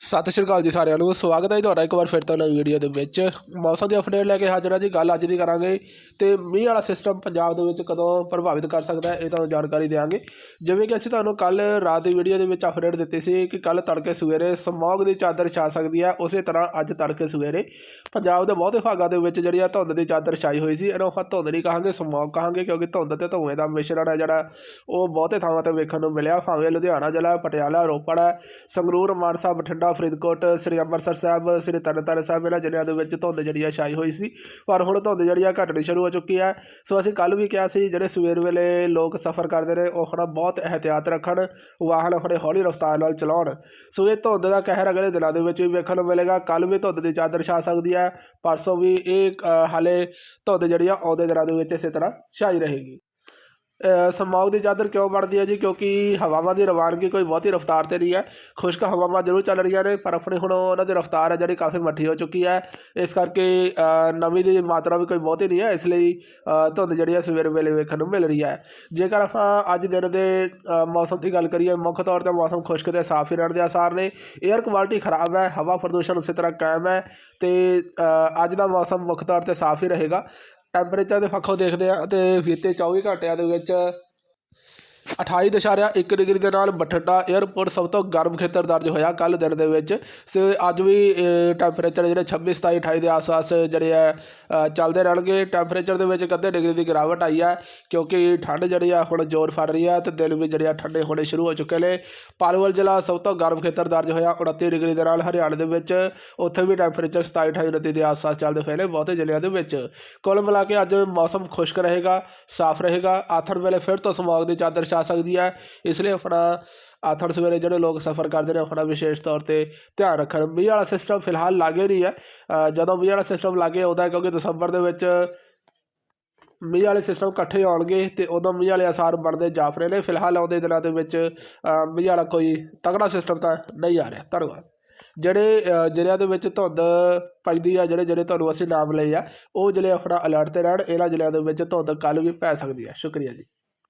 ਸਤਿ ਸ਼੍ਰੀ ਅਕਾਲ ਜੀ ਸਾਰਿਆਂ ਨੂੰ, ਸਵਾਗਤ ਹੈ ਜੀ ਤੁਹਾਡਾ ਇੱਕ ਵਾਰ ਫਿਰ ਤੋਂ ਨਵੀਂ ਵੀਡੀਓ ਦੇ ਵਿੱਚ। ਮੌਸਮ ਦੀ ਅਪਡੇਟ ਲੈ ਕੇ ਹਾਜ਼ਰ ਹਾਂ ਜੀ, ਗੱਲ ਅੱਜ ਦੀ ਕਰਾਂਗੇ ਤੇ ਮੀਂਹ ਵਾਲਾ ਸਿਸਟਮ ਪੰਜਾਬ ਦੇ ਵਿੱਚ ਕਦੋਂ ਪ੍ਰਭਾਵਿਤ ਕਰ ਸਕਦਾ ਹੈ, ਇਹ ਤੁਹਾਨੂੰ ਜਾਣਕਾਰੀ ਦੇਵਾਂਗੇ ਜਿਵੇਂ ਕਿ ਅਸੀਂ ਤੁਹਾਨੂੰ ਕੱਲ ਰਾਤ ਦੀ ਵੀਡੀਓ ਦੇ ਵਿੱਚ ਅਪਡੇਟ ਦਿੱਤੀ ਸੀ ਕਿ ਕੱਲ ਤੜਕੇ ਸਵੇਰੇ ਸਮੌਗ ਦੀ ਚਾਦਰ ਛਾ ਸਕਦੀ ਹੈ, ਉਸੇ ਤਰ੍ਹਾਂ ਅੱਜ ਤੜਕੇ ਸਵੇਰੇ ਪੰਜਾਬ ਦੇ ਬਹੁਤੇ ਭਾਗਾਂ ਦੇ ਵਿੱਚ ਜਿਹੜੀ ਆ ਧੁੰਦ ਦੀ ਚਾਦਰ ਛਾਈ ਹੋਈ ਸੀ, ਇਹਨੂੰ ਆਪਾਂ ਧੁੰਦ ਨਹੀਂ ਕਹਾਂਗੇ ਸਮੌਗ ਕਹਾਂਗੇ, ਕਿਉਂਕਿ ਧੁੰਦ ਤੇ ਧੂਏ ਦਾ ਮਿਸ਼ਰਣ ਹੈ ਜਿਹੜਾ, ਉਹ ਬਹੁਤੇ ਥਾਵਾਂ ਤੇ ਵੇਖਣ ਨੂੰ ਮਿਲਿਆ, ਭਾਵੇਂ ਲੁਧਿਆਣਾ ਜ਼ਿਲ੍ਹਾ, ਪਟਿਆਲਾ, ਰੋਪੜ ਹੈ, ਸੰਗਰੂਰ, ਮਾਨਸਾ, ਬਠਿੰਡਾ ਫਰੀਦਕੋਟ, ਸ੍ਰੀ ਅੰਮ੍ਰਿਤਸਰ ਸਾਹਿਬ, ਸ੍ਰੀ ਤਰਨਤਾਰਨ ਸਾਹਿਬ, ਇਹਨਾਂ ਜ਼ਿਲ੍ਹਿਆਂ ਦੇ ਵਿੱਚ ਧੁੰਦ ਜਿਹੜੀ ਆ ਛਾਈ ਹੋਈ ਸੀ। ਪਰ ਹੁਣ ਧੁੰਦ ਜਿਹੜੀ ਆ ਘਟਣੀ ਸ਼ੁਰੂ ਹੋ ਚੁੱਕੀ ਹੈ ਸੋ ਅਸੀਂ ਕੱਲ ਵੀ ਕਿਹਾ ਸੀ, ਜਿਹੜੇ ਸਵੇਰ ਵੇਲੇ ਲੋਕ ਸਫ਼ਰ ਕਰਦੇ ਨੇ, ਉਹ ਹੁਣ ਬਹੁਤ ਇਹਤਿਆਤ ਰੱਖਣ, ਵਾਹਨ ਆਪਣੇ ਹੌਲੀ ਰਫ਼ਤਾਰ ਨਾਲ ਚਲਾਉਣ। ਸੋ ਇਹ ਧੁੰਦ ਦਾ ਕਹਿਰ ਅਗਲੇ ਦਿਨਾਂ ਦੇ ਵਿੱਚ ਵੀ ਵੇਖਣ ਨੂੰ ਮਿਲੇਗਾ। ਕੱਲ ਵੀ ਧੁੰਦ ਦੀ ਚਾਦਰ ਛਾ ਸਕਦੀ ਹੈ ਪਰਸੋਂ ਵੀ ਇਹ ਹਾਲੇ ਧੁੰਦ ਜਿਹੜੀ ਆ ਆਉਂਦੇ ਦਿਨਾਂ ਦੇ ਵਿੱਚ ਇਸੇ ਤਰ੍ਹਾਂ ਛਾਈ ਰਹੇਗੀ। ਸਮੌਗ ਦੀ ਚਾਦਰ ਕਿਉਂ ਬਣਦੀ ਹੈ ਜੀ? ਕਿਉਂਕਿ ਹਵਾਵਾਂ ਦੀ ਰਵਾਨਗੀ ਕੋਈ ਬਹੁਤੀ ਰਫ਼ਤਾਰ ਤੇ ਨਹੀਂ ਹੈ। ਖੁਸ਼ਕ ਹਵਾਵਾਂ ਜ਼ਰੂਰ ਚੱਲ ਰਹੀਆਂ ਨੇ ਪਰ ਆਪਣੀ ਹੁਣ ਉਹਨਾਂ ਦੀ ਰਫ਼ਤਾਰ ਹੈ ਜਿਹੜੀ ਕਾਫੀ ਮੱਠੀ ਹੋ ਚੁੱਕੀ ਹੈ। ਇਸ ਕਰਕੇ ਅ, ਨਮੀ ਦੀ ਮਾਤਰਾ ਵੀ ਕੋਈ ਬਹੁਤੀ ਨਹੀਂ ਹੈ ਇਸ ਲਈ ਧੁੰਦ ਜਿਹੜੀ ਹੈ ਸਵੇਰ ਵੇਲੇ ਵੇਖਣ ਨੂੰ ਮਿਲ ਰਹੀ ਹੈ। ਜੇਕਰ ਆਪਾਂ ਅੱਜ ਦਿਨ ਦੇ ਮੌਸਮ ਦੀ ਗੱਲ ਕਰੀਏ ਮੁੱਖ ਤੌਰ ਤੇ ਮੌਸਮ ਖੁਸ਼ਕ ਤੇ ਸਾਫ਼ ਹੀ ਰਹਿਣ ਦੇ ਆਸਾਰ ਨੇ। 에ਅਰ ਕੁਆਲਿਟੀ ਖਰਾਬ ਹੈ ਹਵਾ ਪ੍ਰਦੂਸ਼ਣ ਉਸੇ ਤਰ੍ਹਾਂ ਕਾਇਮ ਹੈ ਤੇ ਅੱਜ ਦਾ ਮੌਸਮ ਮੁੱਖ ਤੌਰ ਤੇ ਸਾਫ਼ ਹੀ ਰਹੇਗਾ। ਟੈਂਪਰੇਚਰ ਦੇ ਪੱਖੋਂ ਦੇਖਦੇ ਹਾਂ ਅਤੇ ਫੀਤੇ ਚੌਵੀ ਘੰਟਿਆਂ ਦੇ ਵਿੱਚ 28.1 ਡਿਗਰੀ ਦੇ ਨਾਲ ਬਠਿੰਡਾ 에ਅਰਪੋਰਟ ਸਭ ਤੋਂ ਗਰਮ ਖੇਤਰ ਦਰਜ ਹੋਇਆ ਕੱਲ ਦਿਨ ਦੇ ਵਿੱਚ। ਤੇ ਅੱਜ ਵੀ ਟੈਂਪਰੇਚਰ ਜਿਹੜੇ 26 27 28 ਦੇ ਆਸ-ਪਾਸ ਜਿਹੜੇ ਆ ਚੱਲਦੇ ਰਹਿਣਗੇ। ਟੈਂਪਰੇਚਰ ਦੇ ਵਿੱਚ ਅੱਧੇ ਡਿਗਰੀ ਦੀ ਗਿਰਾਵਟ ਆਈ ਹੈ, ਕਿਉਂਕਿ ਠੰਡ ਜਿਹੜੀ ਆ ਹੁਣ ਜ਼ੋਰ ਫੜ ਰਹੀ ਹੈ ਤੇ ਦਿਨ ਵੀ ਜਿਹੜੇ ਆ ਠੰਡੇ ਹੋਣੇ ਸ਼ੁਰੂ ਹੋ ਚੁੱਕੇ ਨੇ। ਪਾਲਵਲ ਜ਼ਿਲ੍ਹਾ ਸਭ ਤੋਂ ਗਰਮ ਖੇਤਰ ਦਰਜ ਹੋਇਆ 29 ਡਿਗਰੀ ਦੇ ਨਾਲ ਹਰਿਆਣਾ ਦੇ ਵਿੱਚ। ਉੱਥੇ ਵੀ ਟੈਂਪਰੇਚਰ 27 28 29 ਦੇ ਆਸ-ਪਾਸ ਚੱਲਦੇ ਪਏ ਨੇ ਬਹੁਤੇ ਜ਼ਿਲ੍ਹਿਆਂ ਦੇ ਵਿੱਚ। ਕੁੱਲ ਮਿਲਾ ਕੇ ਅੱਜ ਮੌਸਮ ਖੁਸ਼ਕ ਰਹੇਗਾ, ਸਾਫ਼ ਰਹੇਗਾ। ਆਥਣ ਵੇਲੇ ਫਿਰ ਤੋਂ ਸਮੌਗ ਦੀ ਚਾਦਰ ਛਾ ਸਕਦੀ ਹੈ। ਇਸ ਲਈ ਆਪਣਾ ਆਥਣ ਸਵੇਰੇ ਜਿਹੜੇ ਲੋਕ ਸਫ਼ਰ ਕਰਦੇ ਨੇ ਆਪਣਾ ਵਿਸ਼ੇਸ਼ ਤੌਰ ਤੇ ਧਿਆਨ ਰੱਖਣ। ਮੀਂਹ ਵਾਲਾ ਸਿਸਟਮ ਫਿਲਹਾਲ ਲਾਗੇ ਨਹੀਂ ਹੈ। ਜਦੋਂ ਮੀਂਹ ਵਾਲਾ ਸਿਸਟਮ ਲਾਗੇ ਆਉਂਦਾ ਹੈ ਕਿਉਂਕਿ ਦਸੰਬਰ ਦੇ ਵਿੱਚ ਮੀਂਹ ਵਾਲੇ ਸਿਸਟਮ ਇਕੱਠੇ ਆਉਣਗੇ ਤੇ ਉਦੋਂ ਮੀਂਹ ਵਾਲੇ ਅਸਾਰ ਬਣਦੇ ਜਾਫ ਰਹੇ ਨੇ। ਫਿਲਹਾਲ ਆਉਂਦੇ ਦਿਨਾਂ ਦੇ ਵਿੱਚ ਮੀਂਹ ਵਾਲਾ ਕੋਈ ਤਗੜਾ ਸਿਸਟਮ ਤਾਂ ਨਹੀਂ ਆ ਰਿਹਾ। ਧੰਨਵਾਦ। ਜਿਹੜੇ ਜ਼ਿਲ੍ਹਿਆਂ ਦੇ ਵਿੱਚ ਧੁੰਦ ਪੈਂਦੀ ਆ, ਜਿਹੜੇ ਜਿਹੜੇ ਤੁਹਾਨੂੰ ਅਸੀਂ ਨਾਮ ਲਏ ਆ, ਉਹ ਜ਼ਿਲ੍ਹੇ ਆਪਣਾ ਅਲਰਟ ਤੇ ਰਹਿਣ। ਇਹਨਾਂ ਜ਼ਿਲ੍ਹਿਆਂ ਦੇ ਵਿੱਚ ਧੁੰਦ ਕੱਲ ਵੀ ਪੈ ਸਕਦੀ ਹੈ। ਸ਼ੁਕਰੀਆ ਜੀ।